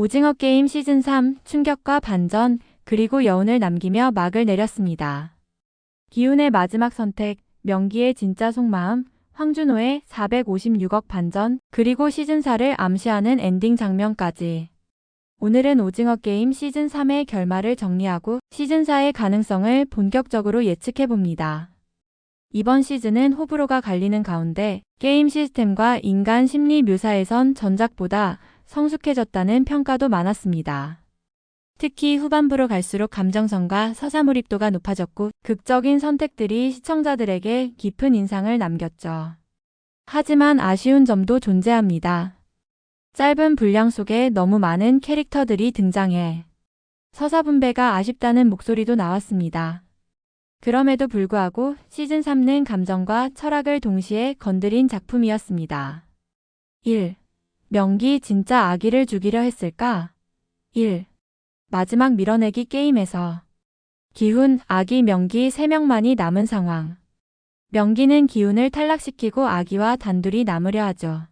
오징어 게임 시즌 3 충격과 반전 그리고 여운을 남기며 막을 내렸습니다. 기훈의 마지막 선택, 명기의 진짜 속마음, 황준호의 456억 반전, 그리고 시즌 4를 암시하는 엔딩 장면까지. 오늘은 오징어 게임 시즌 3의 결말을 정리하고 시즌 4의 가능성을 본격적으로 예측해 봅니다. 이번 시즌은 호불호가 갈리는 가운데 게임 시스템과 인간 심리 묘사에선 전작보다 성숙해졌다는 평가도 많았습니다. 특히 후반부로 갈수록 감정선과 서사 몰입도가 높아졌고 극적인 선택들이 시청자들에게 깊은 인상을 남겼죠. 하지만 아쉬운 점도 존재합니다. 짧은 분량 속에 너무 많은 캐릭터들이 등장해 서사 분배가 아쉽다는 목소리도 나왔습니다. 그럼에도 불구하고 시즌 3는 감정과 철학을 동시에 건드린 작품이었습니다. 1. 명기 진짜 아기를 죽이려 했을까? 1. 마지막 밀어내기 게임에서 기훈, 아기, 명기 3명만이 남은 상황. 명기는 기훈을 탈락시키고 아기와 단둘이 남으려 하죠.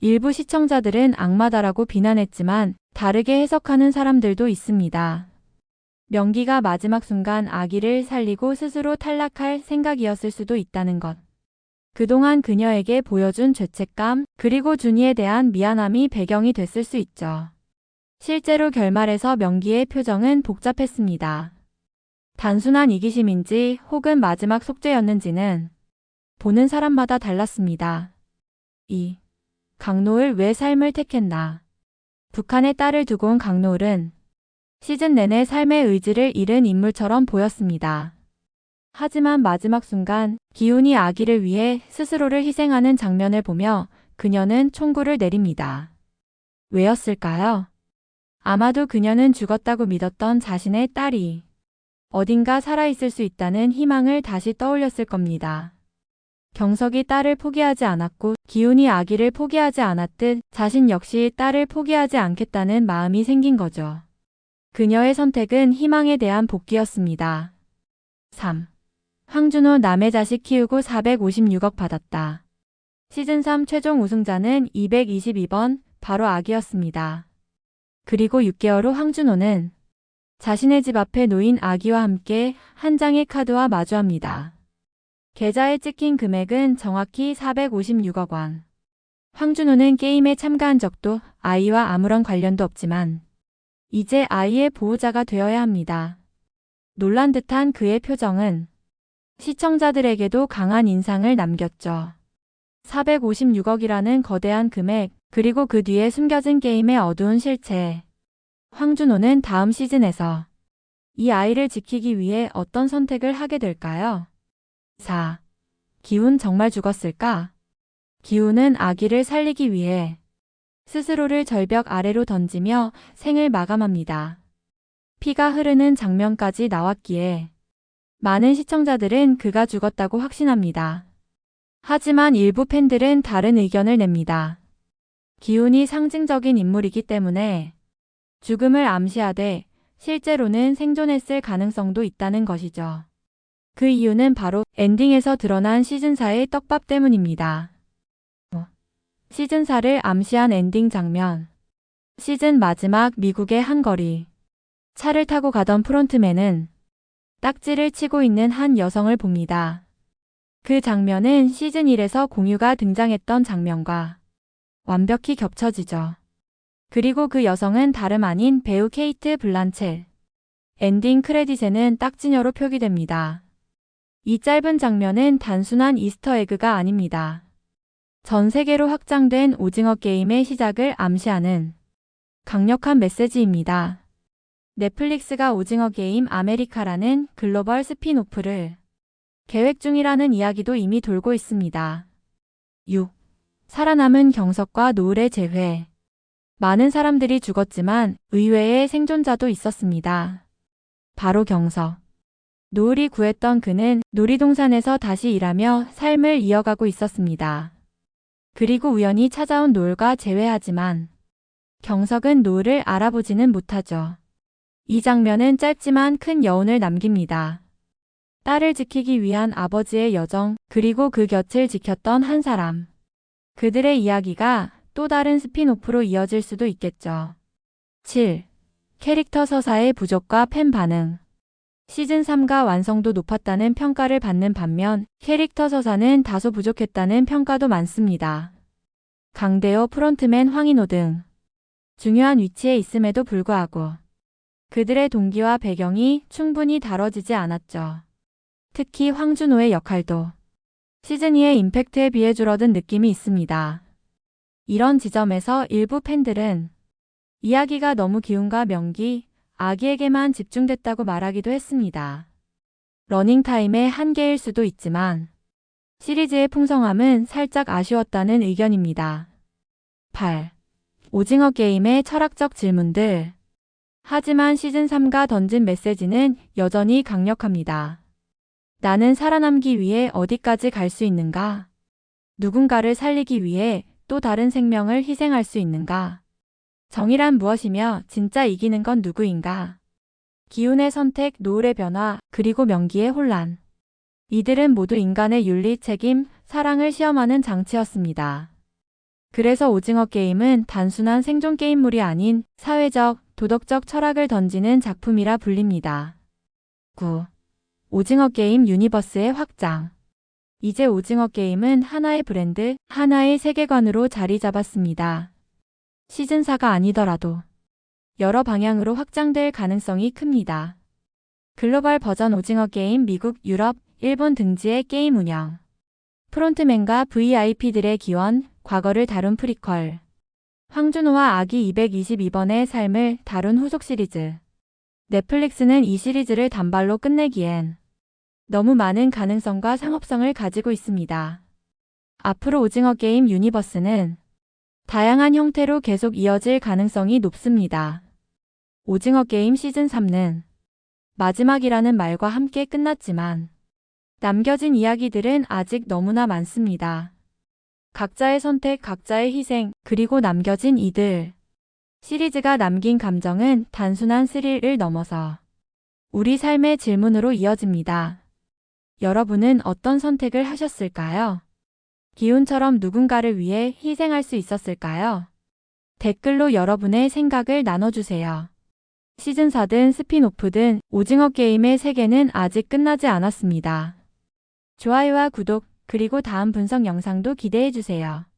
일부 시청자들은 악마다라고 비난했지만 다르게 해석하는 사람들도 있습니다. 명기가 마지막 순간 아기를 살리고 스스로 탈락할 생각이었을 수도 있다는 것. 그동안 그녀에게 보여준 죄책감, 그리고 준이에 대한 미안함이 배경이 됐을 수 있죠. 실제로 결말에서 명기의 표정은 복잡했습니다. 단순한 이기심인지 혹은 마지막 속죄였는지는 보는 사람마다 달랐습니다. 2. 강노을 왜 삶을 택했나? 북한의 딸을 두고 온 강노을은 시즌 내내 삶의 의지를 잃은 인물처럼 보였습니다. 하지만 마지막 순간 기훈이 아기를 위해 스스로를 희생하는 장면을 보며 그녀는 총구를 내립니다. 왜였을까요? 아마도 그녀는 죽었다고 믿었던 자신의 딸이 어딘가 살아있을 수 있다는 희망을 다시 떠올렸을 겁니다. 경석이 딸을 포기하지 않았고 기훈이 아기를 포기하지 않았듯 자신 역시 딸을 포기하지 않겠다는 마음이 생긴 거죠. 그녀의 선택은 희망에 대한 복귀였습니다. 3. 황준호 남의 자식 키우고 456억 받았다. 시즌3 최종 우승자는 222번 바로 아기였습니다. 그리고 6개월 후 황준호는 자신의 집 앞에 놓인 아기와 함께 한 장의 카드와 마주합니다. 계좌에 찍힌 금액은 정확히 456억 원. 황준호는 게임에 참가한 적도 아이와 아무런 관련도 없지만 이제 아이의 보호자가 되어야 합니다. 놀란 듯한 그의 표정은 시청자들에게도 강한 인상을 남겼죠. 456억이라는 거대한 금액, 그리고 그 뒤에 숨겨진 게임의 어두운 실체. 황준호는 다음 시즌에서 이 아이를 지키기 위해 어떤 선택을 하게 될까요? 4. 기훈 정말 죽었을까? 기훈은 아기를 살리기 위해 스스로를 절벽 아래로 던지며 생을 마감합니다. 피가 흐르는 장면까지 나왔기에 많은 시청자들은 그가 죽었다고 확신합니다. 하지만 일부 팬들은 다른 의견을 냅니다. 기훈이 상징적인 인물이기 때문에 죽음을 암시하되 실제로는 생존했을 가능성도 있다는 것이죠. 그 이유는 바로 엔딩에서 드러난 시즌4의 떡밥 때문입니다. 시즌4를 암시한 엔딩 장면. 시즌 마지막 미국의 한 거리. 차를 타고 가던 프론트맨은 딱지를 치고 있는 한 여성을 봅니다. 그 장면은 시즌 1에서 공유가 등장했던 장면과 완벽히 겹쳐지죠. 그리고 그 여성은 다름 아닌 배우 케이트 블란첼. 엔딩 크레딧에는 딱지녀로 표기됩니다. 이 짧은 장면은 단순한 이스터 에그가 아닙니다. 전 세계로 확장된 오징어 게임의 시작을 암시하는 강력한 메시지입니다. 넷플릭스가 오징어 게임 아메리카라는 글로벌 스피노프를 계획 중이라는 이야기도 이미 돌고 있습니다. 6. 살아남은 경석과 노을의 재회. 많은 사람들이 죽었지만 의외의 생존자도 있었습니다. 바로 경석. 노을이 구했던 그는 놀이동산에서 다시 일하며 삶을 이어가고 있었습니다. 그리고 우연히 찾아온 노을과 재회하지만 경석은 노을을 알아보지는 못하죠. 이 장면은 짧지만 큰 여운을 남깁니다. 딸을 지키기 위한 아버지의 여정, 그리고 그 곁을 지켰던 한 사람. 그들의 이야기가 또 다른 스피노프로 이어질 수도 있겠죠. 7. 캐릭터 서사의 부족과 팬 반응. 시즌3가 완성도 높았다는 평가를 받는 반면 캐릭터 서사는 다소 부족했다는 평가도 많습니다. 강대호 프론트맨 황인호 등 중요한 위치에 있음에도 불구하고 그들의 동기와 배경이 충분히 다뤄지지 않았죠. 특히 황준호의 역할도 시즌2의 임팩트에 비해 줄어든 느낌이 있습니다. 이런 지점에서 일부 팬들은 이야기가 너무 기운과 명기, 아기에게만 집중됐다고 말하기도 했습니다. 러닝타임의 한계일 수도 있지만 시리즈의 풍성함은 살짝 아쉬웠다는 의견입니다. 8. 오징어 게임의 철학적 질문들. 하지만 시즌3가 던진 메시지는 여전히 강력합니다. 나는 살아남기 위해 어디까지 갈 수 있는가? 누군가를 살리기 위해 또 다른 생명을 희생할 수 있는가? 정의란 무엇이며 진짜 이기는 건 누구인가? 기운의 선택, 노을의 변화, 그리고 명기의 혼란. 이들은 모두 인간의 윤리, 책임, 사랑을 시험하는 장치였습니다. 그래서 오징어 게임은 단순한 생존 게임물이 아닌 사회적, 도덕적 철학을 던지는 작품이라 불립니다. 9. 오징어 게임 유니버스의 확장. 이제 오징어 게임은 하나의 브랜드, 하나의 세계관으로 자리 잡았습니다. 시즌4가 아니더라도 여러 방향으로 확장될 가능성이 큽니다. 글로벌 버전 오징어 게임 미국, 유럽, 일본 등지의 게임 운영. 프론트맨과 VIP들의 기원, 과거를 다룬 프리퀄. 황준호와 아기 222번의 삶을 다룬 후속 시리즈. 넷플릭스는 이 시리즈를 단발로 끝내기엔 너무 많은 가능성과 상업성을 가지고 있습니다. 앞으로 오징어 게임 유니버스는 다양한 형태로 계속 이어질 가능성이 높습니다. 오징어 게임 시즌 3는 마지막이라는 말과 함께 끝났지만 남겨진 이야기들은 아직 너무나 많습니다. 각자의 선택, 각자의 희생, 그리고 남겨진 이들. 시리즈가 남긴 감정은 단순한 스릴을 넘어서 우리 삶의 질문으로 이어집니다. 여러분은 어떤 선택을 하셨을까요? 기운처럼 누군가를 위해 희생할 수 있었을까요? 댓글로 여러분의 생각을 나눠주세요. 시즌4든 스피노프든 오징어 게임의 세계는 아직 끝나지 않았습니다. 좋아요와 구독, 그리고 다음 분석 영상도 기대해주세요.